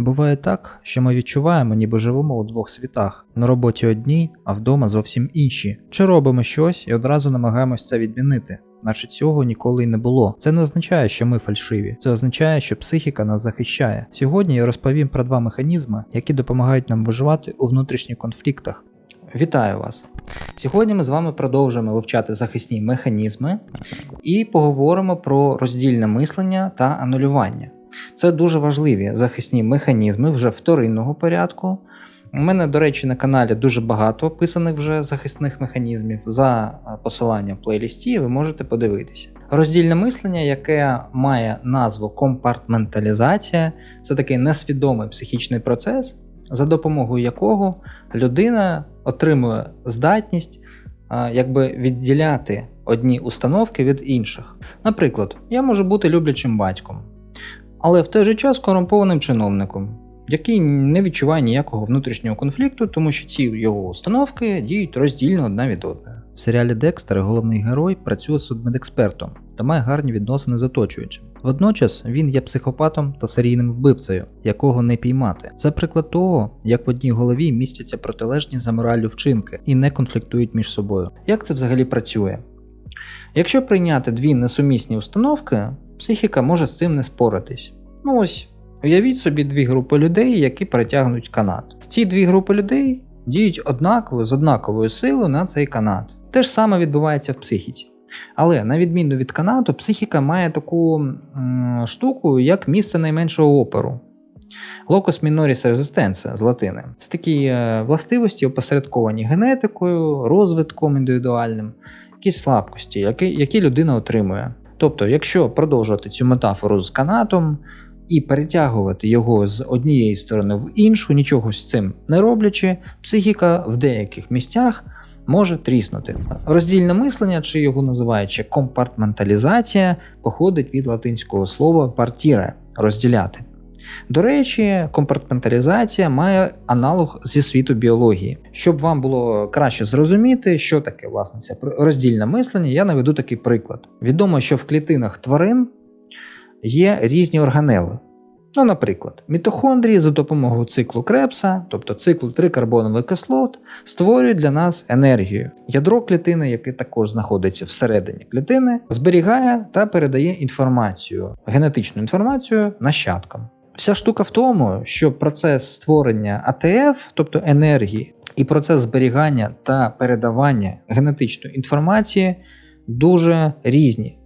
Буває так, що ми відчуваємо, ніби живемо у двох світах: на роботі одній, а вдома зовсім інші. Чи робимо щось і одразу намагаємось це відмінити? Наче цього ніколи й не було. Це не означає, що ми фальшиві. Це означає, що психіка нас захищає. Сьогодні я розповім про два механізми, які допомагають нам виживати у внутрішніх конфліктах. Вітаю вас! Сьогодні ми з вами продовжуємо вивчати захисні механізми і поговоримо про роздільне мислення та анулювання. Це дуже важливі захисні механізми вже вторинного порядку. У мене, до речі, на каналі дуже багато описаних вже захисних механізмів. За посиланням в плейлісті ви можете подивитися. Роздільне мислення, яке має назву компартменталізація, це такий несвідомий психічний процес, за допомогою якого людина отримує здатність якби відділяти одні установки від інших. Наприклад, я можу бути люблячим батьком, але в той же час корумпованим чиновником, який не відчуває ніякого внутрішнього конфлікту, тому що ці його установки діють роздільно одна від одної. В серіалі Декстер головний герой працює судмедекспертом та має гарні відносини з оточуючим. Водночас він є психопатом та серійним вбивцею, якого не піймати. Це приклад того, як в одній голові містяться протилежні за мораллю вчинки і не конфліктують між собою. Як це взагалі працює? Якщо прийняти дві несумісні установки, психіка може з цим не споратись. Ну ось, уявіть собі дві групи людей, які перетягнуть канат. Ці дві групи людей діють однаково з однаковою силою на цей канат. Те ж саме відбувається в психіці. Але на відміну від канату, психіка має таку м, штуку, як місце найменшого опору. Locus minoris resistance з латини. Це такі е, властивості, опосередковані генетикою, розвитком індивідуальним, якісь слабкості, які, які людина отримує. Тобто, якщо продовжувати цю метафору з канатом і перетягувати його з однієї сторони в іншу, нічого з цим не роблячи, психіка в деяких місцях може тріснути. Роздільне мислення, чи його називають ще компартменталізація, походить від латинського слова партіре розділяти. До речі, компартменталізація має аналог зі світу біології. Щоб вам було краще зрозуміти, що таке власне це роздільне мислення, я наведу такий приклад. Відомо, що в клітинах тварин є різні органели. Ну, наприклад, мітохондрії за допомогою циклу Крепса, тобто циклу трикарбонових кислот, створюють для нас енергію. Ядро клітини, яке також знаходиться всередині клітини, зберігає та передає інформацію, генетичну інформацію нащадкам. Вся штука в тому, що процес створення АТФ, тобто енергії, і процес зберігання та передавання генетичної інформації дуже різні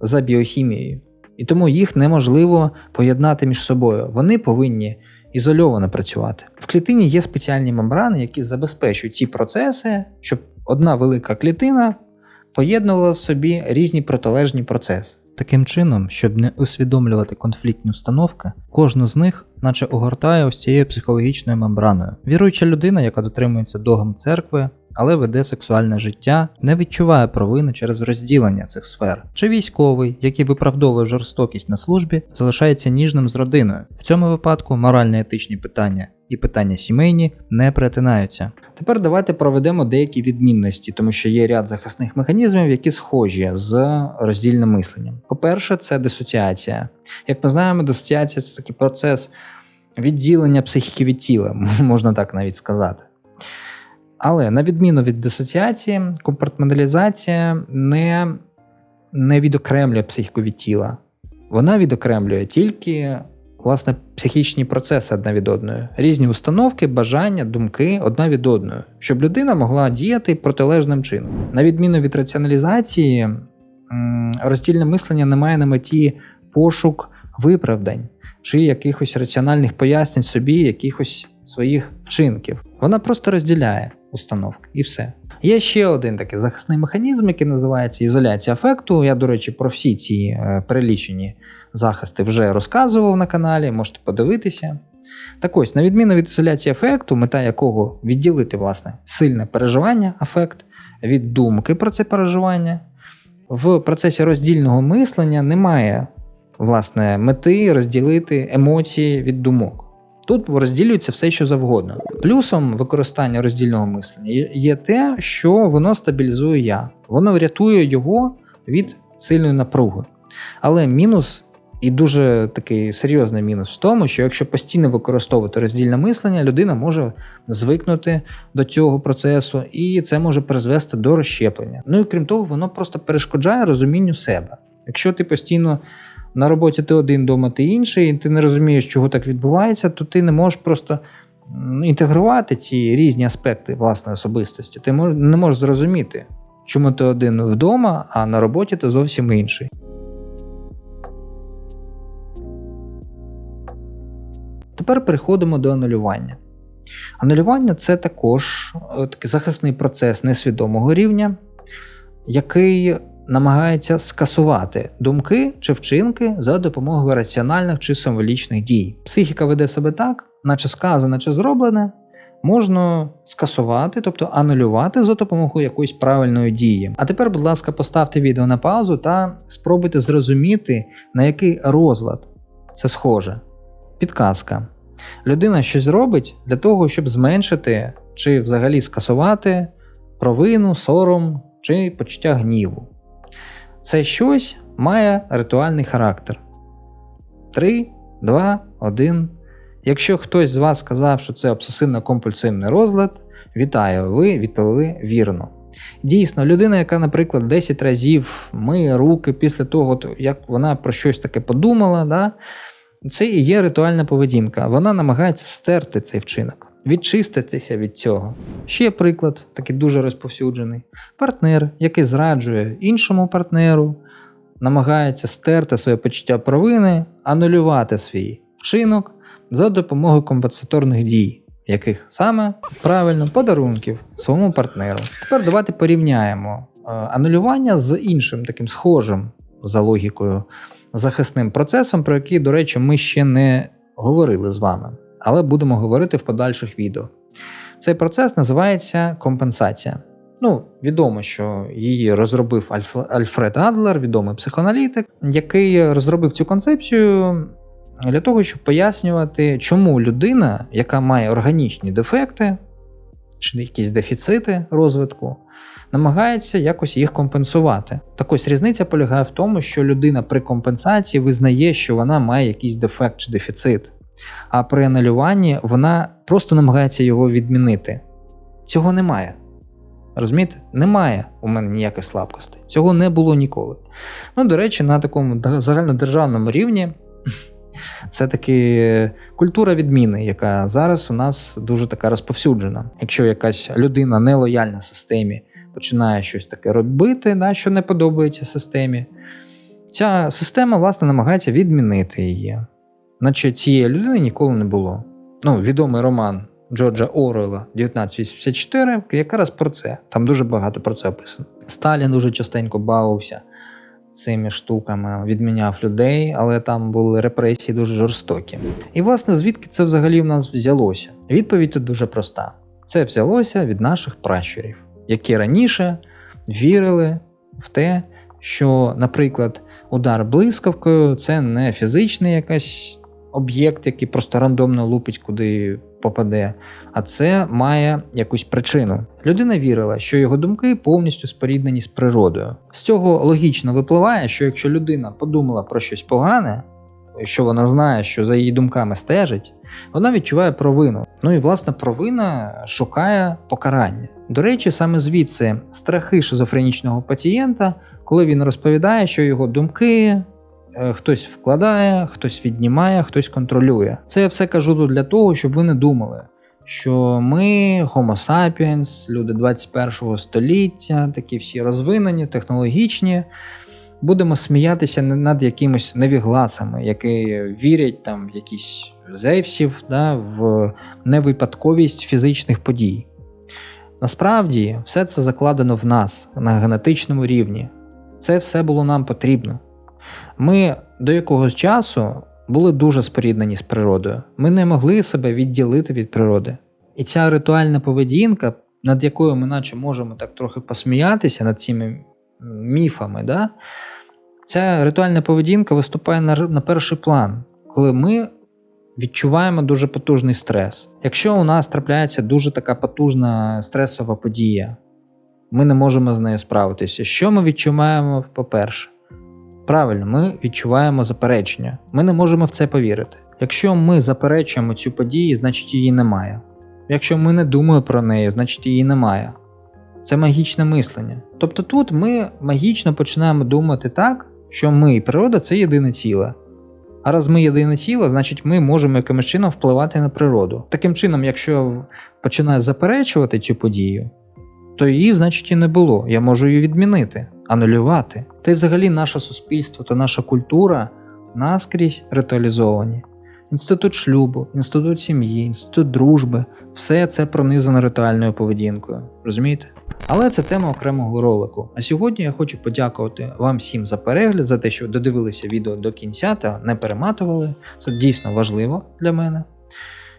за біохімією. І тому їх неможливо поєднати між собою. Вони повинні ізольовано працювати. В клітині є спеціальні мембрани, які забезпечують ці процеси, щоб одна велика клітина поєднувала в собі різні протилежні процеси. Таким чином, щоб не усвідомлювати конфліктні установки, кожну з них, наче огортає ось цією психологічною мембраною. Віруюча людина, яка дотримується догм церкви, але веде сексуальне життя, не відчуває провини через розділення цих сфер. Чи військовий, який виправдовує жорстокість на службі, залишається ніжним з родиною. В цьому випадку морально-етичні питання і питання сімейні не перетинаються. Тепер давайте проведемо деякі відмінності, тому що є ряд захисних механізмів, які схожі з роздільним мисленням. По-перше, це дисоціація. Як ми знаємо, дисоціація це такий процес відділення психіки від тіла, можна так навіть сказати. Але на відміну від дисоціації, компартменталізація не, не відокремлює психіку від тіла. Вона відокремлює тільки власне психічні процеси одна від одної, різні установки, бажання, думки одна від одної, щоб людина могла діяти протилежним чином. На відміну від раціоналізації, роздільне мислення не має на меті пошук виправдань чи якихось раціональних пояснень собі, якихось своїх вчинків. Вона просто розділяє установки і все. Є ще один такий захисний механізм, який називається ізоляція афекту. Я, до речі, про всі ці е, перелічені захисти вже розказував на каналі, можете подивитися. Так ось, на відміну від ізоляції афекту, мета якого відділити власне сильне переживання, афект від думки про це переживання, в процесі роздільного мислення немає власне мети розділити емоції від думок. Тут розділюється все, що завгодно. Плюсом використання роздільного мислення є те, що воно стабілізує я, воно врятує його від сильної напруги. Але мінус І дуже такий серйозний мінус в тому, що якщо постійно використовувати роздільне мислення, людина може звикнути до цього процесу, і це може призвести до розщеплення. Ну і крім того, воно просто перешкоджає розумінню себе. Якщо ти постійно на роботі ти один, дома ти інший, і ти не розумієш, чого так відбувається, то ти не можеш просто інтегрувати ці різні аспекти власної особистості. Ти не можеш зрозуміти, чому ти один вдома, а на роботі ти зовсім інший. Тепер переходимо до анулювання. Анулювання це також е, такий захисний процес несвідомого рівня, який намагається скасувати думки чи вчинки за допомогою раціональних чи символічних дій. Психіка веде себе так, наче сказане чи зроблене, можна скасувати, тобто анулювати за допомогою якоїсь правильної дії. А тепер, будь ласка, поставте відео на паузу та спробуйте зрозуміти, на який розлад це схоже. Підказка. Людина щось робить для того, щоб зменшити чи взагалі скасувати провину, сором чи почуття гніву. Це щось має ритуальний характер. 3, 2, 1. Якщо хтось з вас сказав, що це обсесивно-компульсивний розлад, вітаю, ви відповіли вірно. Дійсно, людина, яка, наприклад, 10 разів миє руки після того, як вона про щось таке подумала, да, це і є ритуальна поведінка. Вона намагається стерти цей вчинок, відчиститися від цього. Ще приклад, такий дуже розповсюджений: партнер, який зраджує іншому партнеру, намагається стерти своє почуття провини, анулювати свій вчинок за допомогою компенсаторних дій, яких саме правильно подарунків своєму партнеру. Тепер давайте порівняємо е, анулювання з іншим таким схожим за логікою захисним процесом, про який, до речі, ми ще не говорили з вами, але будемо говорити в подальших відео. Цей процес називається компенсація. Ну, відомо, що її розробив Альф... Альфред Адлер, відомий психоаналітик, який розробив цю концепцію для того, щоб пояснювати, чому людина, яка має органічні дефекти чи якісь дефіцити розвитку, намагається якось їх компенсувати. Так ось різниця полягає в тому, що людина при компенсації визнає, що вона має якийсь дефект чи дефіцит, а при анулюванні вона просто намагається його відмінити. Цього немає. Розумієте? Немає у мене ніяких слабкостей. Цього не було ніколи. Ну, до речі, на такому загальнодержавному рівні це таки культура відміни, яка зараз у нас дуже така розповсюджена. Якщо якась людина нелояльна системі починає щось таке робити, да, що не подобається системі, ця система, власне, намагається відмінити її. Наче цієї людини ніколи не було. Ну, Відомий роман Джорджа Оруелла 1984, якраз про це. Там дуже багато про це описано. Сталін дуже частенько бавився цими штуками, відміняв людей, але там були репресії дуже жорстокі. І, власне, звідки це взагалі в нас взялося? Відповідь тут дуже проста: це взялося від наших пращурів які раніше вірили в те, що, наприклад, удар блискавкою це не фізичний якийсь об'єкт, який просто рандомно лупить куди попаде, а це має якусь причину. Людина вірила, що його думки повністю споріднені з природою. З цього логічно випливає, що якщо людина подумала про щось погане, що вона знає, що за її думками стежить, вона відчуває провину. Ну і власне провина шукає покарання. До речі, саме звідси страхи шизофренічного пацієнта, коли він розповідає, що його думки. Е, хтось вкладає, хтось віднімає, хтось контролює. Це я все кажу тут для того, щоб ви не думали, що ми, Homo sapiens, люди 21 століття, такі всі розвинені, технологічні, будемо сміятися над якимись невігласами, які вірять там в якісь зевсів, да, в невипадковість фізичних подій. Насправді, все це закладено в нас на генетичному рівні. Це все було нам потрібно. Ми до якогось часу були дуже споріднені з природою. Ми не могли себе відділити від природи. І ця ритуальна поведінка, над якою ми наче можемо так трохи посміятися над цими міфами, да? ця ритуальна поведінка виступає на, на перший план, коли ми відчуваємо дуже потужний стрес. Якщо у нас трапляється дуже така потужна стресова подія, ми не можемо з нею справитися. Що ми відчуваємо, по-перше? Правильно, ми відчуваємо заперечення. Ми не можемо в це повірити. Якщо ми заперечуємо цю подію, значить її немає. Якщо ми не думаємо про неї, значить її немає. Це магічне мислення. Тобто тут ми магічно починаємо думати так, що ми і природа це єдине ціле. А раз ми єдине ціле, значить ми можемо якимось чином впливати на природу. Таким чином, якщо починаю заперечувати цю подію, то її, значить, і не було. Я можу її відмінити, анулювати. Та й взагалі наше суспільство та наша культура наскрізь ритуалізовані. Інститут шлюбу, інститут сім'ї, інститут дружби все це пронизано ритуальною поведінкою. Розумієте? Але це тема окремого ролику. А сьогодні я хочу подякувати вам всім за перегляд, за те, що додивилися відео до кінця та не перематували. Це дійсно важливо для мене.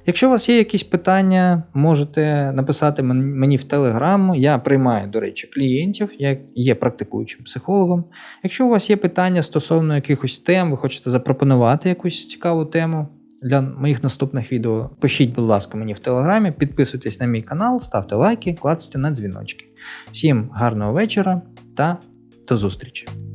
Якщо у вас є якісь питання, можете написати мені в Телеграм. Я приймаю, до речі, клієнтів, я є практикуючим психологом. Якщо у вас є питання стосовно якихось тем, ви хочете запропонувати якусь цікаву тему для моїх наступних відео, пишіть, будь ласка, мені в Телеграмі, підписуйтесь на мій канал, ставте лайки, клацайте на дзвіночки. Всім гарного вечора та до зустрічі!